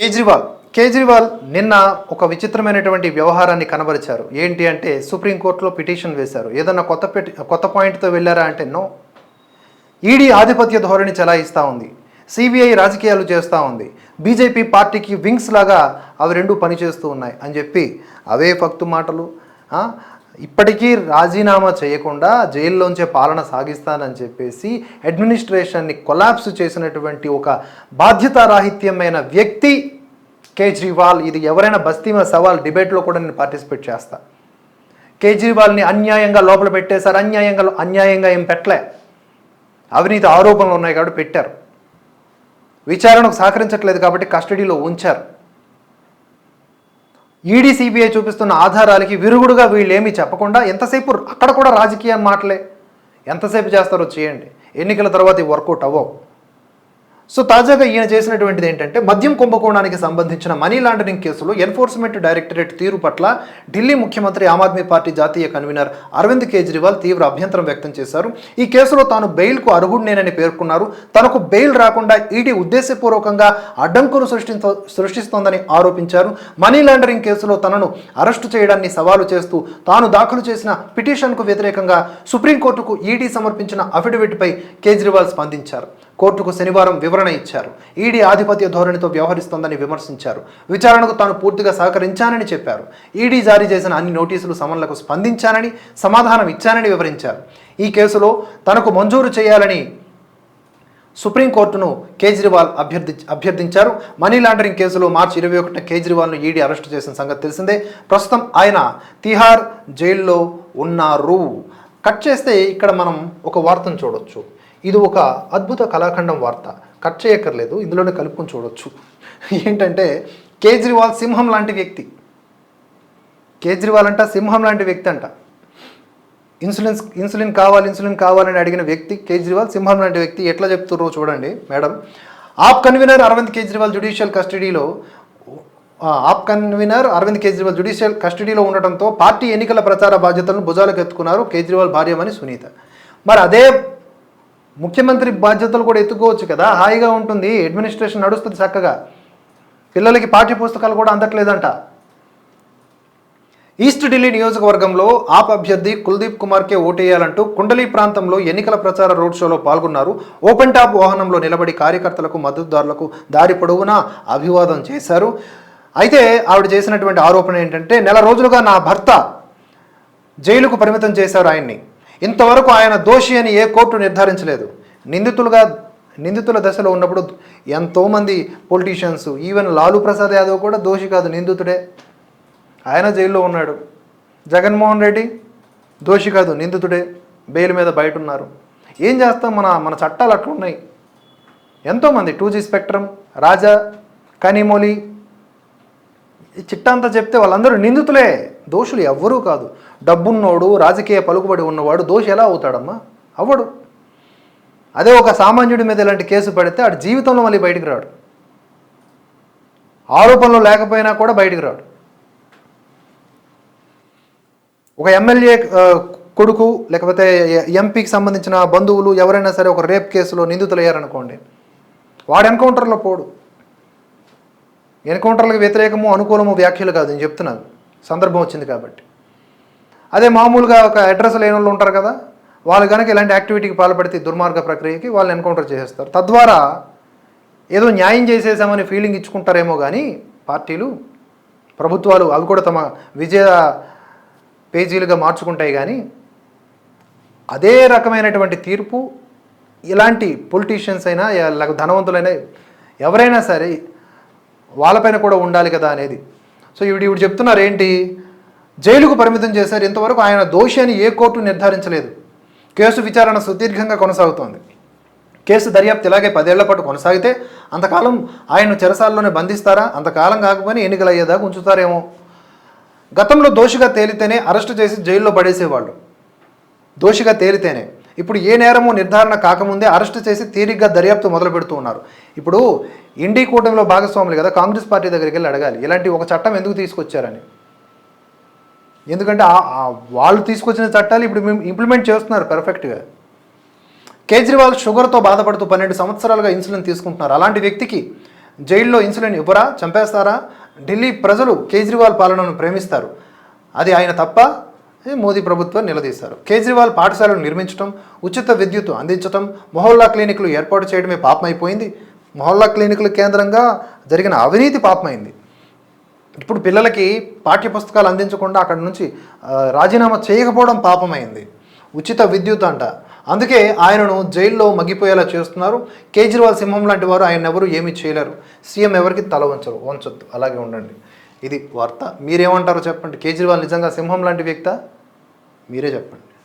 కేజ్రీవాల్. కేజ్రీవాల్ నిన్న ఒక విచిత్రమైనటువంటి వ్యవహారాన్ని కనబరిచారు. ఏంటి అంటే సుప్రీంకోర్టులో పిటిషన్ వేశారు. ఏదన్నా కొత్త పెటి కొత్త పాయింట్తో వెళ్ళారా అంటే నో. ఈడీ ఆధిపత్య ధోరణి చెలాయిస్తూ ఉంది. సిబిఐ రాజకీయాలు చేస్తూ ఉంది. బీజేపీ పార్టీకి వింగ్స్ లాగా అవి రెండు పనిచేస్తూ ఉన్నాయి అని చెప్పి అవే ఫక్తు మాటలు. ఇప్పటికీ రాజీనామా చేయకుండా జైల్లోంచే పాలన సాగిస్తానని చెప్పేసి అడ్మినిస్ట్రేషన్ని కొలాప్స్ చేసినటువంటి ఒక బాధ్యతారాహిత్యమైన వ్యక్తి కేజ్రీవాల్ ఇది ఎవరైనా బస్తీమ సవాల్ డిబేట్లో కూడా నేను పార్టిసిపేట్ చేస్తా. కేజ్రీవాల్ని అన్యాయంగా లోపల పెట్టేశారు అన్యాయంగా అన్యాయంగా ఏం పెట్టలే. అవినీతి ఆరోపణలు ఉన్నాయి కాబట్టి పెట్టారు. విచారణకు సహకరించట్లేదు కాబట్టి కస్టడీలో ఉంచారు. ఈడీ సిబిఐ చూపిస్తున్న ఆధారాలకి విరుగుడుగా వీళ్ళేమీ చెప్పకుండా ఎంతసేపు అక్కడ కూడా రాజకీయ మాటలే. ఎంతసేపు చేస్తారో చేయండి. ఎన్నికల తర్వాత ఈ వర్కౌట్ అవ్వవు. సో తాజాగా ఈయన చేసినటువంటిది ఏంటంటే మద్యం కుంభకోణానికి సంబంధించిన మనీ లాండరింగ్ కేసులో ఎన్ఫోర్స్మెంట్ డైరెక్టరేట్ తీరు పట్ల ఢిల్లీ ముఖ్యమంత్రి ఆమ్ ఆద్మీ పార్టీ జాతీయ కన్వీనర్ అరవింద్ కేజ్రీవాల్ తీవ్ర అభ్యంతరం వ్యక్తం చేశారు. ఈ కేసులో తాను బెయిల్కు అర్హుడినేనని పేర్కొన్నారు. తనకు బెయిల్ రాకుండా ఈడీ ఉద్దేశపూర్వకంగా అడ్డంకులు సృష్టించ సృష్టిస్తోందని ఆరోపించారు. మనీ లాండరింగ్ కేసులో తనను అరెస్టు చేయడాన్ని సవాలు చేస్తూ తాను దాఖలు చేసిన పిటిషన్కు వ్యతిరేకంగా సుప్రీంకోర్టుకు ఈడీ సమర్పించిన అఫిడవిట్పై కేజ్రీవాల్ స్పందించారు. కోర్టుకు శనివారం వివరణ ఇచ్చారు. ఈడీ ఆధిపత్య ధోరణితో వ్యవహరిస్తోందని విమర్శించారు. విచారణకు తాను పూర్తిగా సహకరించానని చెప్పారు. ఈడీ జారీ చేసిన అన్ని నోటీసులు సమన్లకు స్పందించానని సమాధానం ఇచ్చానని వివరించారు. ఈ కేసులో తనకు మంజూరు చేయాలని సుప్రీంకోర్టును కేజ్రీవాల్ అభ్యర్థి అభ్యర్థించారు. మనీ లాండరింగ్ కేసులో మార్చి ఇరవై ఒకటిన కేజ్రీవాల్ను ఈడీ అరెస్టు చేసిన సంగతి తెలిసిందే. ప్రస్తుతం ఆయన తిహార్ జైల్లో ఉన్నారు. కట్ చేస్తే ఇక్కడ మనం ఒక వార్తను చూడొచ్చు. ఇది ఒక అద్భుత కళాఖండం వార్త. కట్ చేయక్కర్లేదు ఇందులోనే కలుపుకొని చూడొచ్చు. ఏంటంటే కేజ్రీవాల్ సింహం లాంటి వ్యక్తి. కేజ్రీవాల్ అంట సింహం లాంటి వ్యక్తి అంట. ఇన్సులిన్స్ ఇన్సులిన్ కావాలి ఇన్సులిన్ కావాలని అడిగిన వ్యక్తి కేజ్రీవాల్ సింహం లాంటి వ్యక్తి ఎట్లా చెప్తుర్రో చూడండి madam. AAP convener Arvind Kejriwal judicial కస్టడీలో ఆప్ కన్వీనర్ అరవింద్ కేజ్రీవాల్ జ్యుడిషియల్ కస్టడీలో ఉండటంతో పార్టీ ఎన్నికల ప్రచార బాధ్యతలను భుజాలకు ఎత్తుకున్నారు కేజ్రీవాల్ భార్యమని సునీత. మరి అదే ముఖ్యమంత్రి బాధ్యతలు కూడా ఎత్తుకోవచ్చు కదా? హాయిగా ఉంటుంది. అడ్మినిస్ట్రేషన్ నడుస్తుంది చక్కగా. పిల్లలకి పాఠ్య పుస్తకాలు కూడా అందట్లేదంట. ఈస్ట్ ఢిల్లీ నియోజకవర్గంలో ఆప్ అభ్యర్థి కుల్దీప్ కుమార్కే ఓటేయాలంటూ కుండలీ ప్రాంతంలో ఎన్నికల ప్రచార రోడ్ షోలో పాల్గొన్నారు. ఓపెన్ టాప్ వాహనంలో నిలబడి కార్యకర్తలకు మద్దతుదారులకు దారి పొడవునా అభివాదం చేశారు. అయితే ఆవిడ చేసినటువంటి ఆరోపణ ఏంటంటే నెల రోజులుగా నా భర్త జైలుకు పరిమితం చేశారు ఆయన్ని. ఇంతవరకు ఆయన దోషి అని ఏ కోర్టు నిర్ధారించలేదు. నిందితులుగా నిందితుల దశలో ఉన్నప్పుడు ఎంతోమంది పొలిటీషియన్స్ ఈవెన్ లాలూ ప్రసాద్ యాదవ్ కూడా దోషి కాదు నిందితుడే. ఆయన జైల్లో ఉన్నాడు. జగన్మోహన్ రెడ్డి దోషి కాదు నిందితుడే. బెయిల్ మీద బయట ఉన్నారు ఏం చేస్తాం మన మన చట్టాలు అట్లున్నాయి. ఎంతోమంది two G spectrum Raja Kanimozhi ఈ చిట్టా అంతా చెప్తే వాళ్ళందరూ నిందితులే. దోషులు ఎవ్వరూ కాదు. డబ్బున్నోడు రాజకీయ పలుకుబడి ఉన్నవాడు దోషి ఎలా అవుతాడమ్మా? అవ్వడు. అదే ఒక సామాన్యుడి మీద ఇలాంటి కేసు పడితే ఆడు జీవితంలో మళ్ళీ బయటికి రాడు. ఆరోపణలు లేకపోయినా కూడా బయటికి రాడు. ఒక ఎమ్మెల్యే కొడుకు లేకపోతే ఎంపీకి సంబంధించిన బంధువులు ఎవరైనా సరే ఒక రేప్ కేసులో నిందితులయ్యారనుకోండి వాడు ఎన్కౌంటర్లో పోడు. ఎన్కౌంటర్లకు వ్యతిరేకము అనుకూలము వ్యాఖ్యలు కాదు నేను చెప్తున్నాను. సందర్భం వచ్చింది కాబట్టి. అదే మామూలుగా ఒక అడ్రస్ లేని వాళ్ళు ఉంటారు కదా వాళ్ళు కనుక ఇలాంటి యాక్టివిటీకి పాల్పడితే దుర్మార్గ ప్రక్రియకి వాళ్ళని ఎన్కౌంటర్ చేసేస్తారు. తద్వారా ఏదో న్యాయం చేసేసామని ఫీలింగ్ ఇచ్చుకుంటారేమో కానీ పార్టీలు ప్రభుత్వాలు అవి కూడా తమ విజయ పేజీలుగా మార్చుకుంటాయి కానీ అదే రకమైనటువంటి తీర్పు ఇలాంటి పొలిటీషియన్స్ అయినా లేక ధనవంతులైనా ఎవరైనా సరే వాళ్ళపైన కూడా ఉండాలి కదా అనేది సో ఇవి ఇవి చెప్తున్నారు ఏంటి జైలుకు పరిమితం చేశారు. ఇంతవరకు ఆయన దోషి అని ఏ కోర్టు నిర్ధారించలేదు. కేసు విచారణ సుదీర్ఘంగా కొనసాగుతోంది. కేసు దర్యాప్తు ఇలాగే పదేళ్ళ పాటు కొనసాగితే అంతకాలం ఆయన్ను చెరసాల్లోనే బంధిస్తారా? అంతకాలం కాకపోయినా ఎన్నికలు అయ్యేదాకా ఉంచుతారేమో. గతంలో దోషిగా తేలితేనే అరెస్టు చేసి జైల్లో పడేసేవాళ్ళు. దోషిగా తేలితేనే. ఇప్పుడు ఏ నేరము నిర్ధారణ కాకముందే అరెస్ట్ చేసి తీరిగ్గా దర్యాప్తు మొదలు పెడుతూ ఉన్నారు. ఇప్పుడు ఇండి కూటమిలో భాగస్వాములు కదా కాంగ్రెస్ పార్టీ దగ్గరికి వెళ్ళి అడగాలి ఇలాంటి ఒక చట్టం ఎందుకు తీసుకొచ్చారని. ఎందుకంటే ఆ- వాళ్ళు తీసుకొచ్చిన చట్టాలు ఇప్పుడు మేము ఇంప్లిమెంట్ చేస్తున్నారు పర్ఫెక్ట్గా కేజ్రీవాల్ షుగర్తో బాధపడుతూ పన్నెండు సంవత్సరాలుగా ఇన్సులిన్ తీసుకుంటున్నారు. అలాంటి వ్యక్తికి జైల్లో ఇన్సులిన్ ఇవ్వరా చంపేస్తారా? ఢిల్లీ ప్రజలు కేజ్రీవాల్ పాలనను ప్రేమిస్తారు. అది ఆయన తప్ప మోదీ ప్రభుత్వం నిలదీశారు. కేజ్రీవాల్ పాఠశాలను నిర్మించడం ఉచిత విద్యుత్ అందించడం మొహల్లా క్లినిక్లు ఏర్పాటు చేయడమే పాపమైపోయింది. మొహల్లా క్లినిక్ల కేంద్రంగా జరిగిన అవినీతి పాపమైంది. ఇప్పుడు పిల్లలకి పాఠ్య పుస్తకాలు అందించకుండా అక్కడి నుంచి రాజీనామా చేయకపోవడం పాపమైంది. ఉచిత విద్యుత్ అంట. అందుకే ఆయనను జైల్లో మగ్గిపోయేలా చేస్తున్నారు. కేజ్రీవాల్ సింహం లాంటి వారు ఆయన ఎవరు ఏమీ చేయలేరు. సీఎం ఎవరికి తల వంచరు వంచొద్దు. అలాగే ఉండండి. ఇది వార్త. మీరేమంటారో చెప్పండి. కేజ్రీవాల్ నిజంగా సింహం లాంటి వ్యక్తా? మీరే చెప్పండి.